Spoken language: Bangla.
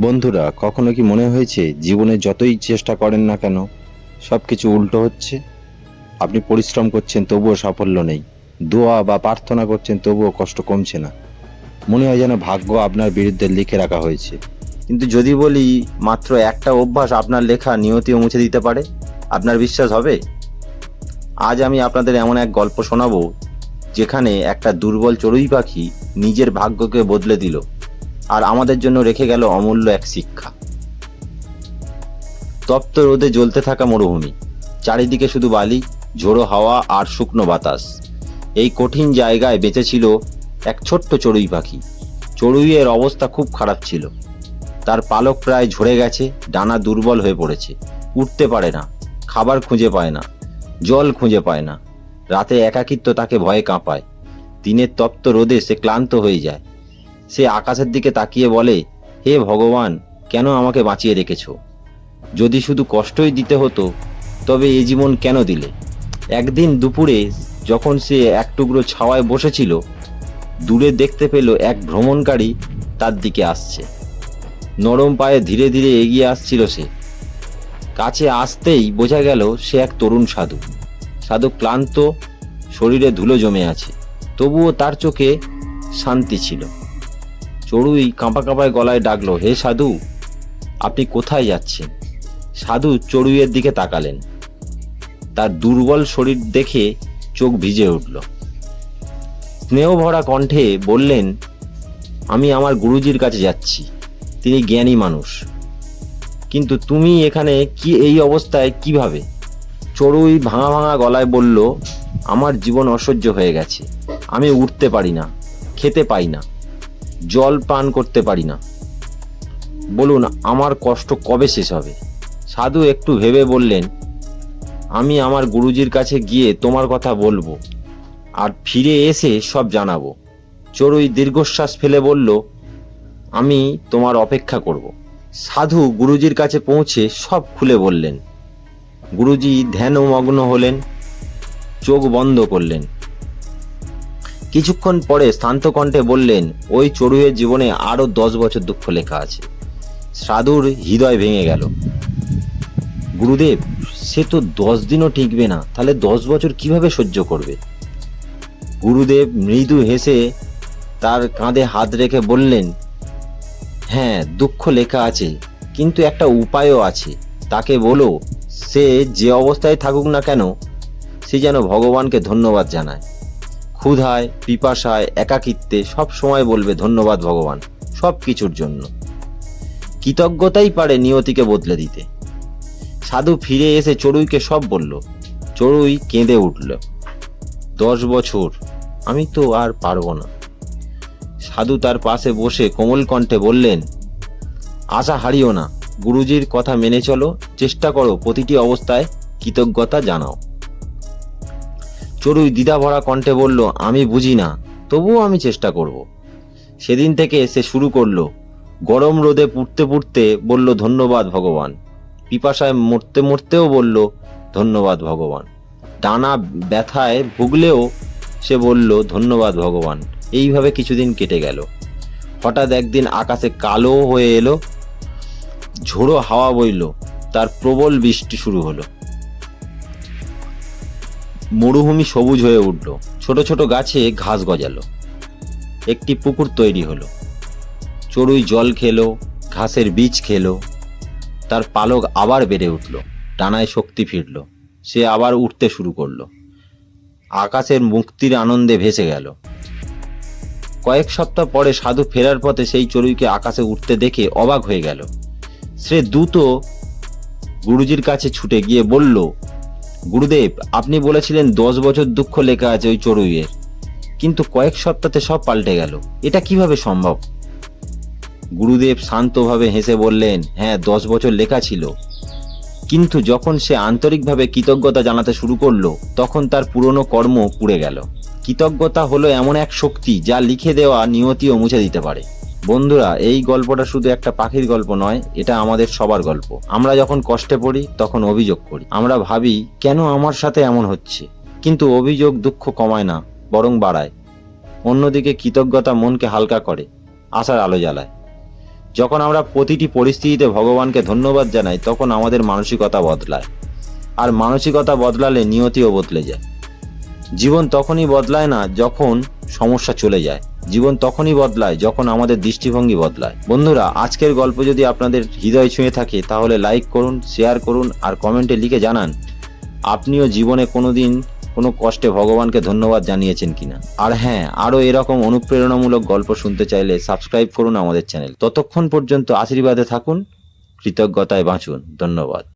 বন্ধুরা, কখনো কি মনে হয়েছে জীবনে যতই চেষ্টা করেন না কেন সব কিছু উল্টো হচ্ছে? আপনি পরিশ্রম করছেন, তবুও সাফল্য নেই। দোয়া বা প্রার্থনা করছেন, তবুও কষ্ট কমছে না। মনে হয় যেন ভাগ্য আপনার বিরুদ্ধে লিখে রাখা হয়েছে। কিন্তু যদি বলি, মাত্র একটা অভ্যাস আপনার লেখা নিয়তিও মুছে দিতে পারে? আপনার বিশ্বাস হবে? আজ আমি আপনাদের এমন এক গল্প শোনাবো, যেখানে একটা দুর্বল চড়ুই পাখি নিজের ভাগ্যকে বদলে দিল। আর আমাদের জন্য রেখে গেল অমূল্য এক শিক্ষা। তপ্ত রোদে জ্বলতে থাকা মরুভূমি, চারিদিকে শুধু বালি, ঝোড়ো হাওয়া আর শুকনো বাতাস। এই কঠিন জায়গায় বেঁচে ছিল এক ছোট্ট চড়ুই পাখি। চড়ুইয়ের অবস্থা খুব খারাপ ছিল। তার পালক প্রায় ঝরে গেছে, ডানা দুর্বল হয়ে পড়েছে। উঠতে পারে না, খাবার খুঁজে পায় না, জল খুঁজে পায় না। রাতে একাকিত্ব তাকে ভয়ে কাঁপায়। দিনের তপ্ত রোদে সে ক্লান্ত হয়ে যায়। সে আকাশের দিকে তাকিয়ে বলে, হে ভগবান, কেন আমাকে বাঁচিয়ে রেখেছ? যদি শুধু কষ্টই দিতে হতো, তবে এ জীবন কেন দিলে? একদিন দুপুরে যখন সে এক টুকরো ছাওয়ায় বসেছিল, দূরে দেখতে পেল এক ভ্রমণকারী তার দিকে আসছে। নরম পায়ে ধীরে ধীরে এগিয়ে আসছিল সে। কাছে আসতেই বোঝা গেল সে এক তরুণ সাধু। সাধু ক্লান্ত, শরীরে ধুলো জমে আছে, তবুও তার চোখে শান্তি ছিল। চড়ুই কাঁপা কাঁপায় গলায় ডাকলো, হে সাধু, আপনি কোথায় যাচ্ছেন? সাধু চড়ুইয়ের দিকে তাকালেন। তার দুর্বল শরীর দেখে চোখ ভিজে উঠল। স্নেহ ভরা কণ্ঠে বললেন, আমি আমার গুরুজির কাছে যাচ্ছি, তিনি জ্ঞানী মানুষ। কিন্তু তুমি এখানে কি, এই অবস্থায় কীভাবে? চড়ুই ভাঙা ভাঙা গলায় বলল, আমার জীবন অসহ্য হয়ে গেছে, আমি উঠতে পারি না, খেতে পাই না। জল পান করতে পারি না। বলুন, আমার কষ্ট কবে শেষ হবে? সাধু একটু ভেবে বললেন, আমি আমার গুরুজির কাছে গিয়ে তোমার কথা বলব আর ফিরে এসে সব জানাব। চড়ুই দীর্ঘশ্বাস ফেলে বলল, আমি তোমার অপেক্ষা করব। সাধু গুরুজির কাছে পৌঁছে সব খুলে বললেন। গুরুজি ধ্যানমগ্ন হলেন, চোখ বন্ধ করলেন। কিছুক্ষণ পরে শান্ত কণ্ঠে বললেন, ওই চড়ুয়ের জীবনে আরও দশ বছর দুঃখ লেখা আছে। সাধুর হৃদয় ভেঙে গেল। গুরুদেব, সে তো দশ দিনও টিকবে না, তাহলে দশ বছর কীভাবে সহ্য করবে? গুরুদেব মৃদু হেসে তার কাঁধে হাত রেখে বললেন হ্যাঁ দুঃখ লেখা আছে, কিন্তু একটা উপায়ও আছে। তাকে বলো, সে যে অবস্থায় থাকুক না কেন, সে যেন ভগবানকে ধন্যবাদ জানায়। ক্ষুধায়, পিপাসায়, একাকিত্বে সব সময় বলবে ধন্যবাদ ভগবান, সব কিছুর জন্য। কৃতজ্ঞতাই পারে নিয়তিকে বদলে দিতে। সাধু ফিরে এসে চড়ুইকে সব বলল, চড়ুই কেঁদে উঠল। দশ বছর, আমি তো আর পারব না। সাধু তার পাশে বসে কোমল কণ্ঠে বললেন, আশা হারিও না, গুরুজির কথা মেনে চলো, চেষ্টা করো, প্রতিটি অবস্থায় কৃতজ্ঞতা জানাও। চড়ুই দ্বিধা ভরা কণ্ঠে বলল, আমি বুঝি না, তবুও আমি চেষ্টা করব। সেদিন থেকে সে শুরু করল। গরম রোদে পুড়তে পুড়তে বলল, ধন্যবাদ ভগবান। পিপাসায় মরতে মরতেও বলল, ধন্যবাদ ভগবান। ডানা ব্যথায় ভুগলেও সে বলল, ধন্যবাদ ভগবান। এইভাবে কিছুদিন কেটে গেল। হঠাৎ একদিন আকাশে কালো হয়ে এলো, ঝোড়ো হাওয়া বইল, তার প্রবল বৃষ্টি শুরু হলো। মরুভূমি সবুজ হয়ে উঠল। ছোট ছোট গাছে ঘাস গজালো। একটি পুকুর তৈরি হলো। চড়ুই জল খেলো, ঘাসের বীজ খেলো। তার পালক আবার বেড়ে উঠল। টানায় শক্তি ফিরল। সে আবার উঠতে শুরু করল। আকাশের মুক্তির আনন্দে ভেসে গেল। কয়েক সপ্তাহ পরে সাধু ফেরার পথে সেই চড়ুইকে আকাশে উঠতে দেখে অবাক হয়ে গেল। সে দ্রুত গুরুজির কাছে ছুটে গিয়ে বলল গুরুদেব, আপনি বলেছিলেন দশ বছর দুঃখ লেখা আছে ওই চড়ুইয়ের। কিন্তু কয়েক সপ্তাহে সব পাল্টে গেল। এটা কীভাবে সম্ভব? গুরুদেব শান্তভাবে হেসে বললেন হ্যাঁ দশ বছর লেখা ছিল। কিন্তু যখন সে আন্তরিকভাবে কৃতজ্ঞতা জানাতে শুরু করল, তখন তার পুরনো কর্ম পুড়ে গেল। কৃতজ্ঞতা হলো এমন এক শক্তি যা লিখে দেওয়া নিয়তিও মুছে দিতে পারে। বন্ধুরা, এই গল্পটা শুধু একটা পাখির গল্প নয়, এটা আমাদের সবার গল্প। আমরা যখন কষ্টে পড়ি, তখন অভিযোগ করি। আমরা ভাবি, কেন আমার সাথে এমন হচ্ছে? কিন্তু অভিযোগ দুঃখ কমায় না, বরং বাড়ায়। অন্যদিকে কৃতজ্ঞতা মনকে হালকা করে, আশার আলো জ্বালায়। যখন আমরা প্রতিটি পরিস্থিতিতে ভগবানকে ধন্যবাদ জানাই, তখন আমাদের মানসিকতা বদলায়। আর মানসিকতা বদলালে নিয়তিও বদলে যায়। জীবন তখনই বদলায় না, যখন সমস্যা চলে যায়। জীবন তখনই বদলায় যখন আমাদের দৃষ্টিভঙ্গি বদলায়। বন্ধুরা, আজকের গল্প যদি আপনাদের হৃদয় ছুঁয়ে থাকে, তাহলে লাইক করুন শেয়ার করুন আর কমেন্টে লিখে জানান, আপনিও জীবনে কোনো দিন কোনো কষ্টে ভগবানকে ধন্যবাদ জানিয়েছেন কিনা। আর হ্যাঁ আরও এরকম অনুপ্রেরণামূলক গল্প শুনতে চাইলে সাবস্ক্রাইব করুন আমাদের চ্যানেল ততক্ষণ পর্যন্ত আশীর্বাদে থাকুন, কৃতজ্ঞতায় বাঁচুন। ধন্যবাদ।